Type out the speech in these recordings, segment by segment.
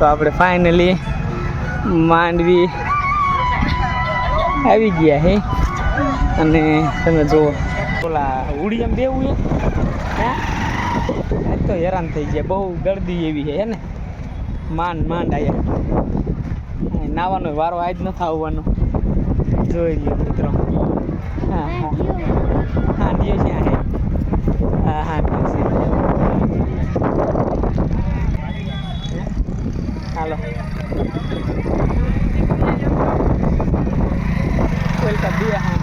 તો આપણે ફાઇનલી માંડવી આવી ગયા હે. અને તમે જુઓ, ઓલા ઉડી એમ બેવું હે? આજ તો હેરાન થઈ ગયા, બહુ ગરદી એવી છે ને? માંડ માંડ આવ્યા નાવાનો વારો આજ નથી આવવાનો. જોઈ લ્યો મિત્રો. હા હા. હા દિયો છે આ હે હા હા દિયો છે હાલો વેલકમ બે હા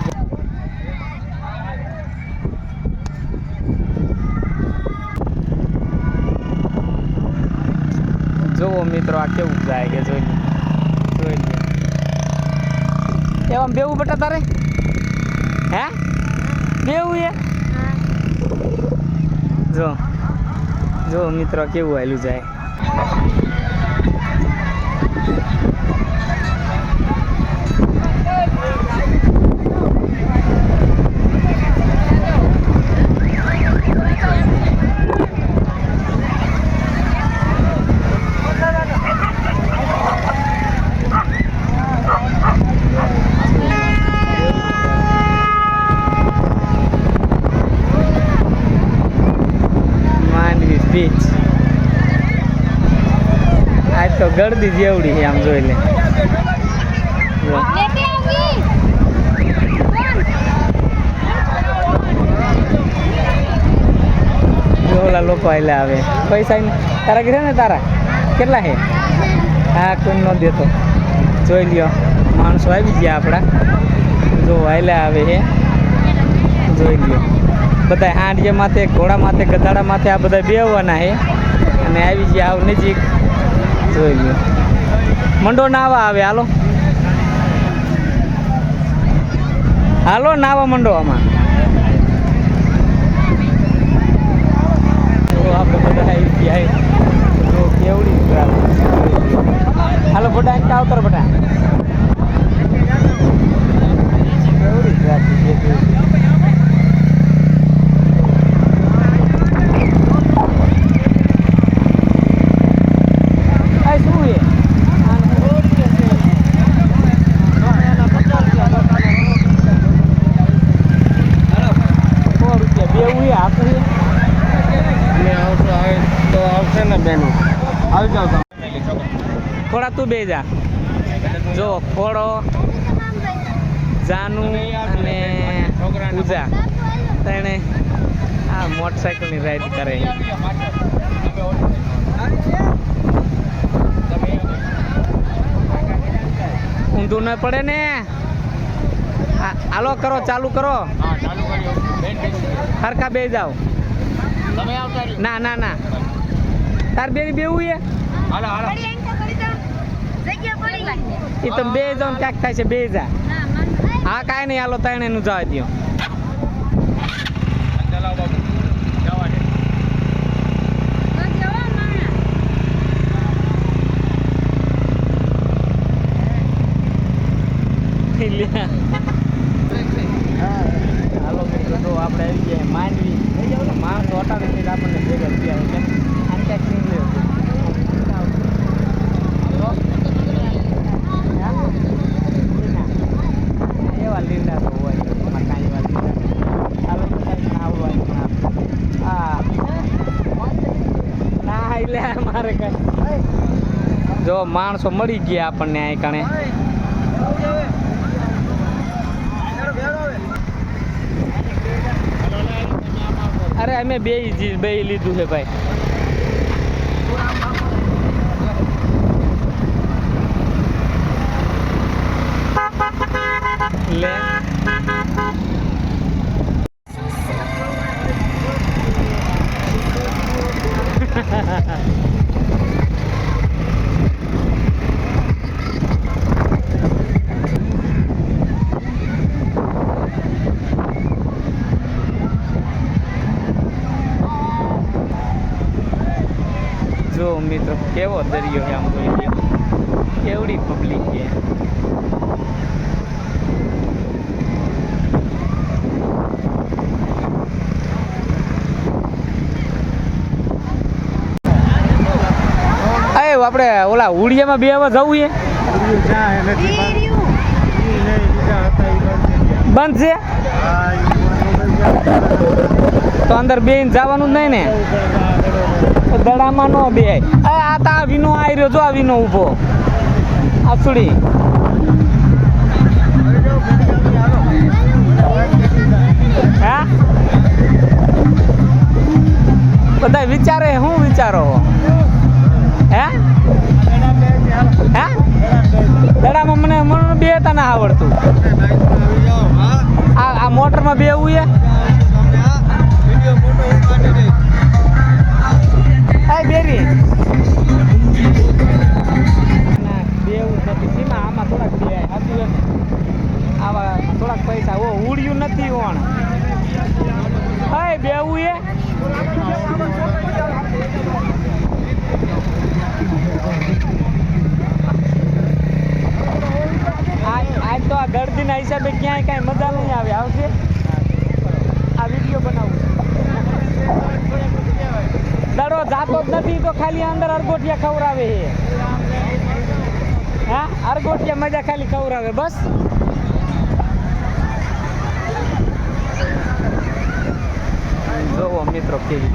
જોવો મિત્રો, આ કેવું જાય કે જોઈ જોઈ લે એવા બેવું બટા તારે? હે? બેવું એ? જો. જો મિત્રો, કેવું આવેલું જાય? બીચ આજ તો ગળદી જેવડી છે, આમ જોઈ લે. ઓલા લોકો આયલા આવે પૈસા તારા ઘરે ને તારા? કેટલા છે? હા, કોઈ ન દેતો. જોઈ લ્યો, માણસો આવી ગયા આપણા. જો આયલા આવે છે જોઈ લ્યો. બધા હાંડિયા માથે, ઘોડા માથે, ગધાડા માથે, આ બધા બેહવાના છે અને આવી ગયા આવ નજીક, જોઈ લ્યો. મંડો નાવા આવે, હાલો. હાલો, નાવા મંડો આમાં. બધા. કેવડી હાલો એક આવતર બટા કેવડી traffic છે જોઈ લ્યો. આ શું છે સો રૂપિયા બેવું છે આપવું છે થોડા તું બે જા. જો ખોડો જાનુ અને પૂજા. તેણે આ મોટરસાઇકલની રાઈડ કરે ઊંધું ન પડે ને? હાલો કરો ચાલુ કરો. હરખા બે જાઓ. ના ના ના. તાર બે બેવું એ એ તો બે ને ક્યાંક થાય છે બે જા. હા કાંઈ નહીં હાલો ત્રણે નું જવા દો. હાલો મિત્રો જો આપણે આવી ગયા માંડવી માણસો હટાવી છે આપણને ભેગા થયા છે આમ ક્યાંક નીકળ્યો છે એવા લીંડા તો હોય એમાં કાંઈ વાત નથી હાલો બધા નાહવાનું ના. હા ના મારે કઈ. જો માણસો મળી ગયા આપણને અહીં કણે. અરે અમે બે બે લીધું છે ભાઈ. લે. મિત્રો, કેવો દરિયો આમ જોઈ લ્યો કેવડી પબ્લિક છે. આપણે ઓલા ઉડિયામાં બે હવે જવું છે? બંધ છે? તો અંદર બે જવાનું જ નહીં ને? દડામાં નો બે. આ તા વિનો આવી રહ્યો, જો વિનો ઊભો. આસુડી હા? બધા વિચારે શું વિચારો? હે? હે? દડામાં મને મને બે તને આવડતું. આ આ મોટરમાં બે એવું જાતો જ નથી, તો ખાલી અંદર અરગોટિયા ખવડાવે હા, અરગોટિયા મજા ખાલી ખવડાવે, બસ. જોવો મિત્રો કેવી